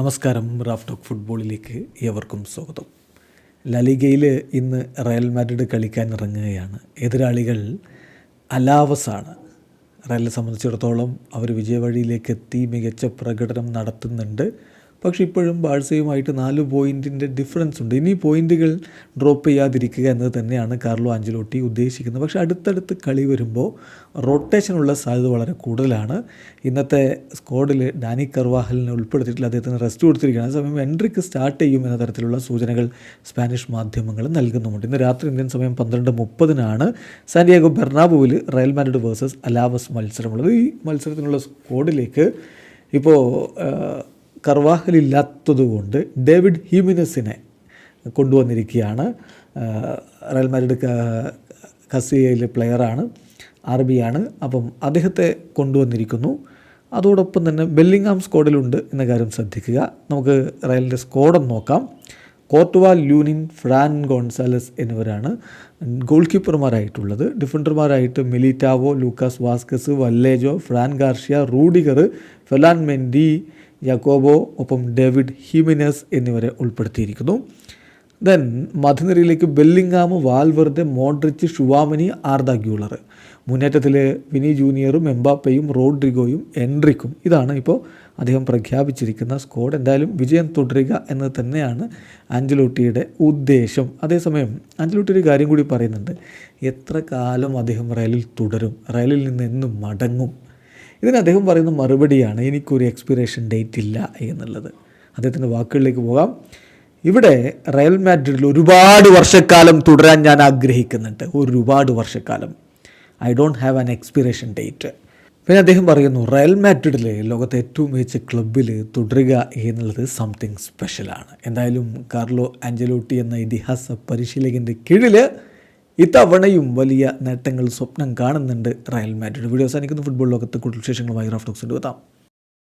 നമസ്കാരം Raf talk ഫുട്ബോളിലേക്ക് ഏവർക്കും സ്വാഗതം. ലലിഗയിൽ ഇന്ന് റയൽ മാഡ്രിഡ് കളിക്കാൻ ഇറങ്ങുകയാണ് എതിരാളികൾ അലാവസാണ്. റയലിനെ സംബന്ധിച്ചിടത്തോളം അവർ വിജയവഴിയിലേക്ക് എത്തി മികച്ച പ്രകടനം നടത്തുന്നുണ്ട്. പക്ഷേ ഇപ്പോഴും ബാഴ്സയുമായിട്ട് നാല് പോയിന്റിന്റെ ഡിഫറൻസ് ഉണ്ട്. ഇനി പോയിന്റുകൾ ഡ്രോപ്പ് ചെയ്യാതിരിക്കുക എന്നത് തന്നെയാണ് കാർലോ ആഞ്ചലോട്ടി ഉദ്ദേശിക്കുന്നത്. പക്ഷേ അടുത്തടുത്ത് കളി വരുമ്പോൾ റൊട്ടേഷനുള്ള സാധ്യത വളരെ കൂടുതലാണ്. ഇന്നത്തെ സ്ക്വാഡിൽ ഡാനി കർവാഹലിനെ ഉൾപ്പെടുത്തിയിട്ടില്ല. അദ്ദേഹത്തിന് റെസ്റ്റ് കൊടുത്തിരിക്കുകയാണ്. സമയം എൻട്രിക്ക് സ്റ്റാർട്ട് ചെയ്യും എന്ന തരത്തിലുള്ള സൂചനകൾ സ്പാനിഷ് മാധ്യമങ്ങൾ നൽകുന്നുമുണ്ട്. ഇന്ന് രാത്രി ഇന്ത്യൻ സമയം പന്ത്രണ്ട് മുപ്പതിനാണ് സാന്റിയാഗോ ബെർണാബുവിൽ റയൽ മാഡ്രിഡ് വേഴ്സസ് അലാവസ് മത്സരമുള്ളത്. ഈ മത്സരത്തിനുള്ള സ്ക്വാഡിലേക്ക് ഇപ്പോൾ കർവാഹലില്ലാത്തതുകൊണ്ട് ഡേവിഡ് ഹ്യൂമിനസിനെ കൊണ്ടുവന്നിരിക്കുകയാണ്. റയൽ കസിയയിലെ പ്ലെയറാണ് ആർ ബി ആണ് അപ്പം അദ്ദേഹത്തെ കൊണ്ടുവന്നിരിക്കുന്നു. അതോടൊപ്പം തന്നെ ബെല്ലിങ്ഹാം സ്ക്വാഡിലുണ്ട് എന്ന കാര്യം ശ്രദ്ധിക്കുക. നമുക്ക് റയലിന്റെ സ്ക്വാഡൊന്ന് നോക്കാം. കോർട്ടുവ ലൂനിൻ ഫ്രാൻ ഗോൺസാലസ് എന്നിവരാണ് ഗോൾ കീപ്പർമാരായിട്ടുള്ളത് ഡിഫൻഡർമാരായിട്ട് Militao Lucas Vazquez Vallejo Fran Garcia Rudiger Ferland Mendy Jacobo ഒപ്പം ഡേവിഡ് ഹിമിനസ് എന്നിവരെ ഉൾപ്പെടുത്തിയിരിക്കുന്നു. Then മധുനിരയിലേക്ക് Bellingham Valverde Modric Tchouameni Arda Guler മുന്നേറ്റത്തിൽ വിനി ജൂനിയറും എംബാപ്പയും റോഡ്രിഗോയും എൻട്രിക്കും. ഇതാണ് ഇപ്പോൾ അദ്ദേഹം പ്രഖ്യാപിച്ചിരിക്കുന്ന സ്കോഡ്. എന്തായാലും വിജയം തുടരുക എന്നത് തന്നെയാണ് ആഞ്ചലോട്ടിയുടെ ഉദ്ദേശം. അതേസമയം ആഞ്ചലോട്ടി ഒരു കാര്യം കൂടി പറയുന്നുണ്ട്. എത്ര കാലം അദ്ദേഹം റയലിൽ തുടരും? റയലിൽ നിന്ന് എന്നും മടങ്ങും. ഇതിന് അദ്ദേഹം പറയുന്ന മറുപടിയാണ് എനിക്കൊരു എക്സ്പിറേഷൻ ഡേറ്റ് ഇല്ല എന്നുള്ളത്. അദ്ദേഹത്തിന്റെ വാക്കുകളിലേക്ക് പോകാം. ഇവിടെ റയൽ മാഡ്രിഡിൽ ഒരുപാട് വർഷക്കാലം തുടരാൻ ഞാൻ ആഗ്രഹിക്കുന്നുണ്ട്. ഒരുപാട് വർഷക്കാലം. I don't have an expiration date പിന്നെ അദ്ദേഹം പറയുന്നു റയൽ മാഡ്രിഡിൽ ലോകത്തെ ഏറ്റവും മികച്ച ക്ലബിൽ തുടരുക എന്നുള്ളത് സംതിങ് സ്പെഷ്യലാണ് എന്തായാലും കാർലോ ആഞ്ചലോട്ടി എന്ന ഇതിഹാസ പരിശീലകന്റെ കീഴിൽ ഇത്തവണയും വലിയ നേട്ടങ്ങൾ സ്വപ്നം കാണുന്നുണ്ട് റയൽ മാഡ്രിഡ്. വീഡിയോ അവസാനിക്കുന്ന. ഫുട്ബോൾ ലോകത്ത് കൂടുതൽ വിശേഷങ്ങളുമായി റാഫ്റ്റോക്സിന്റെ എത്താം.